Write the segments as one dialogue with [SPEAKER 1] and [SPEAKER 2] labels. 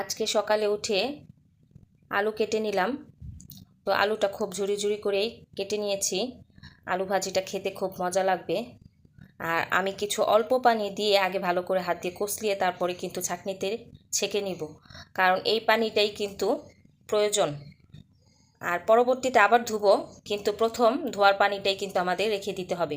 [SPEAKER 1] আজকে সকালে উঠে আলু কেটে নিলাম। তো আলুটা খুব ঝুড়ি ঝুড়ি করেই কেটে নিয়েছি। আলু ভাজিটা খেতে খুব মজা লাগবে। আর আমি কিছু অল্প পানি দিয়ে আগে ভালো করে হাত দিয়ে কষলিয়ে তারপরে কিন্তু ছাঁকনিতে ছেঁকে নিব। কারণ এই পানিটাই কিন্তু প্রয়োজন। আর পরবর্তীতে আবার ধুবো, কিন্তু প্রথম ধোয়ার পানিটাই কিন্তু আমাদের রেখে দিতে হবে।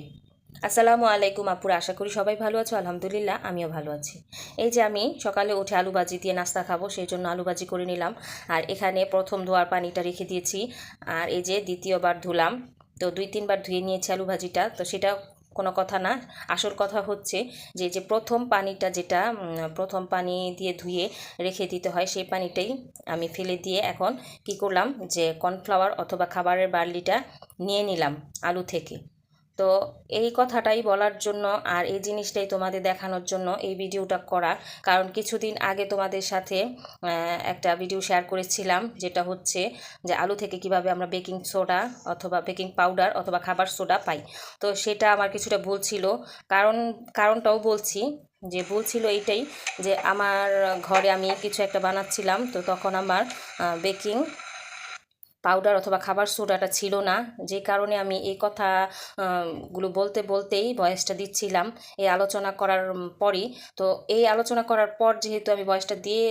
[SPEAKER 1] আসসালামু আলাইকুম আপুর, আশা করি সবাই ভালো আছো, আলহামদুলিল্লাহ, আমিও ভালো আছি। এই যে আমি সকালে উঠে আলু ভাজি দিয়ে নাস্তা খাব, সেই জন্য আলু ভাজি করে নিলাম। আর এখানে প্রথম ধোয়ার পানিটা রেখে দিয়েছি। আর এই যে দ্বিতীয়বার ধুলাম, তো দুই তিনবার ধুয়ে নিয়েছি আলু ভাজিটা। তো সেটা কোনো কথা না, আসল কথা হচ্ছে যে যে প্রথম পানিটা যেটা প্রথম পানি দিয়ে ধুয়ে রেখে দিতে হয়, সেই পানিটাই আমি ফেলে দিয়ে এখন কি করলাম যে, কর্নফ্লাওয়ার অথবা খাবারের বার্লিটা নিয়ে নিলাম আলু থেকে। তো এই কথাটাই বলার জন্য আর এই জিনিসটাই তোমাদের দেখানোর জন্য এই ভিডিওটা করা কারণ কিছুদিন আগে তোমাদের সাথে একটা ভিডিও শেয়ার করেছিলাম, যেটা হচ্ছে যে আলু থেকে কীভাবে আমরা বেকিং সোডা অথবা বেকিং পাউডার অথবা খাবার সোডা পাই। তো সেটা আমার কিছুটা ভুল ছিল। কারণ, কারণটাও বলছি, যে ভুল ছিল এইটাই যে আমার ঘরে আমি কিছু একটা বানাচ্ছিলাম, তো তখন আমার বেকিং পাউডার অথবা খাবার সোডাটা ছিল না। যে কারণে আমি এই কথা গুলো বলতে বলতেই বয়সটা দিচ্ছিলাম এই আলোচনা করার পরই। তো এই আলোচনা করার পর যেহেতু আমি বয়সটা দিয়ে,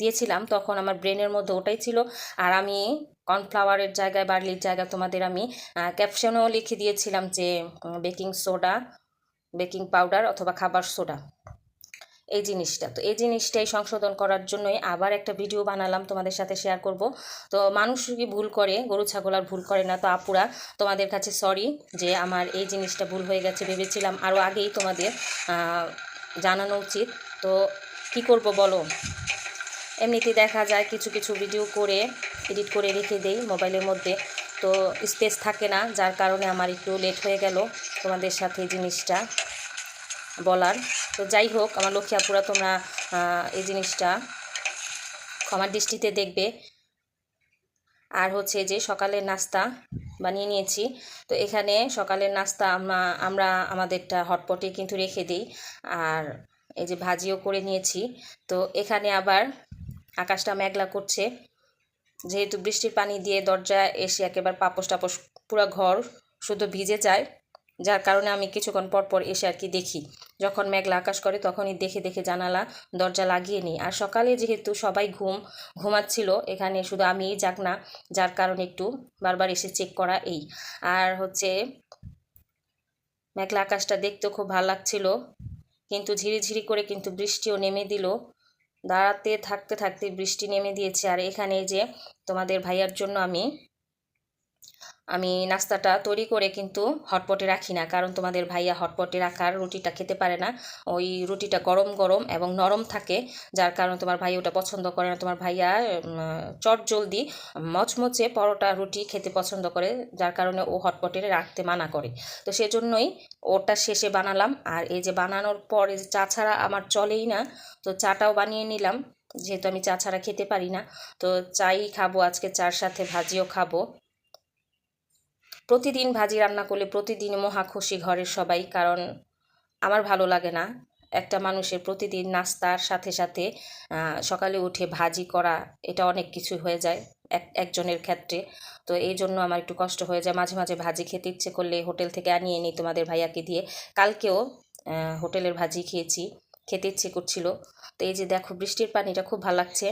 [SPEAKER 1] দিয়েছিলাম, তখন আমার ব্রেনের মধ্যে ওটাই ছিল। আর আমি কর্নফ্লাওয়ারের জায়গায়, বার্লির জায়গায় তোমাদের আমি ক্যাপশনেও লিখে দিয়েছিলাম যে বেকিং সোডা বেকিং পাউডার অথবা খাবার সোডা এই জিনিসটা। তো এই জিনিসটাই সংশোধন করার জন্যই আবার একটা ভিডিও বানালাম তোমাদের সাথে শেয়ার করব। তো মানুষ কি ভুল করে? গরু, ছাগল আর ভুল করে না তো আপুরা? তোমাদের কাছে সরি যে আমার এই জিনিসটা ভুল হয়ে গেছে ভেবেছিলাম। আরও আগেই তোমাদের জানানো উচিত। তো কি করব বলো? এমনিতে দেখা যায় কিছু কিছু ভিডিও করে এডিট করে রেখে দেই মোবাইলের মধ্যে। তো স্পেস থাকে না, যার কারণে আমার একটু লেট হয়ে গেল তোমাদের সাথে জিনিসটা বলার। তো যাই হোক, আমার লক্ষ্মী আপুরা, তোমরা এই জিনিসটা ক্ষমার দৃষ্টিতে দেখবে। আর হচ্ছে যে সকালের নাস্তা বানিয়ে নিয়েছি। তো এখানে সকালের নাস্তা আমরা আমরা আমাদেরটা হটপটে কিন্তু রেখে দিই। আর এই যে ভাজিও করে নিয়েছি। তো এখানে আবার আকাশটা মেঘলা করছে। যেহেতু বৃষ্টির পানি দিয়ে দরজা এসে একেবারে পাপস টাপস পুরো ঘর শুধু ভিজে যায়। যার কারণে আমি কিছুক্ষণ পর পর এসে আর কি দেখি। যখন মেঘলা আকাশ করে, তখনই দেখে দেখে জানালা, দরজা লাগিয়ে নিই। আর সকালে যেহেতু সবাই ঘুম, ঘুমাচ্ছিল, এখানে শুধু আমিই যাক না, যার কারণে একটু বারবার এসে চেক করা এই। আর হচ্ছে, মেঘলা আকাশটা দেখতেও খুব ভালো লাগছিল। কিন্তু ঝিরিঝিরি করে কিন্তু বৃষ্টিও নেমে দিল। দাঁড়াতে থাকতে থাকতে বৃষ্টি নেমে দিয়েছে। আর এখানে যে তোমাদের ভাইয়ার জন্য আমি আমি নাস্তাটা তৈরি করে কিন্তু হটপটে রাখি না, কারণ তোমাদের ভাইয়া হটপটে রাখার রুটিটা খেতে পারে না। ওই রুটিটা গরম গরম এবং নরম থাকে, যার কারণে তোমার ভাই ওটা পছন্দ করে না। তোমার ভাইয়া চট জলদি মচমচে পরোটা, রুটি খেতে পছন্দ করে, যার কারণে ও হটপটে রাখতে মানা করে। তো সেজন্যই ওটা শেষে বানালাম। আর এই যে বানানোর পর চা ছাড়া আমার চলেই না, তো চাটাও বানিয়ে নিলাম। যেহেতু আমি চা ছাড়া খেতে পারি না, তো চাই খাব, আজকে চার সাথে ভাজিও খাব। প্রতিদিন ভাজি রান্না করলে প্রতিদিন মহা খুশি ঘরের সবাই, কারণ আমার ভালো লাগে না। একটা মানুষের প্রতিদিন নাস্তার সাথে সাথে সকালে উঠে ভাজি করা, এটা অনেক কিছু হয়ে যায় এক, একজনের ক্ষেত্রে। তো এই জন্য আমার একটু কষ্ট হয়ে যায়। মাঝে মাঝে ভাজি খেতে ইচ্ছে করলে হোটেল থেকে আনিয়ে নিই তোমাদের ভাইয়াকে দিয়ে। কালকেও হোটেলের ভাজি খেয়েছি, খেতে ইচ্ছে করছিল। তো এই যে দেখো, বৃষ্টির পানিটা খুব ভালো লাগছে।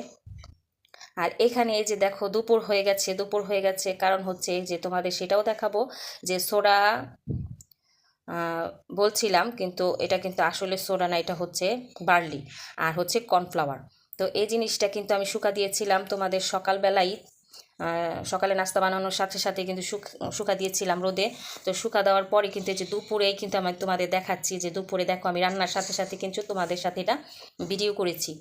[SPEAKER 1] আর এখানে এই যে দেখো দুপুর হয়ে গেছে, দুপুর হয়ে গেছে। কারণ হচ্ছে যে তোমাদের সেটাও দেখাবো যে সোডা বলছিলাম কিন্তু এটা কিন্তু আসলে সোডা না, এটা হচ্ছে বার্লি আর হচ্ছে কর্নফ্লাওয়ার। তো এই জিনিসটা কিন্তু আমি শুকা দিয়েছিলাম তোমাদের সকালবেলাই সকালে নাস্তা বানানোর সাথে সাথে কিন্তু শুকা দিয়েছিলাম রোদে। তো শুকা দেওয়ার পরে কিন্তু যে দুপুরেই কিন্তু আমি তোমাদের দেখাচ্ছি যে দুপুরে দেখো আমি রান্নার সাথে সাথে কিন্তু তোমাদের সাথে এটা ভিডিও করেছি।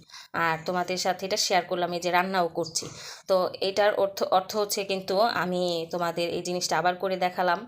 [SPEAKER 1] আর তোমাদের সাথে এটা শেয়ার করলাম, এই যে রান্নাও করছি। তো এটার অর্থ অর্থ হচ্ছে কিন্তু আমি তোমাদের এই জিনিসটা আবার করে দেখালাম।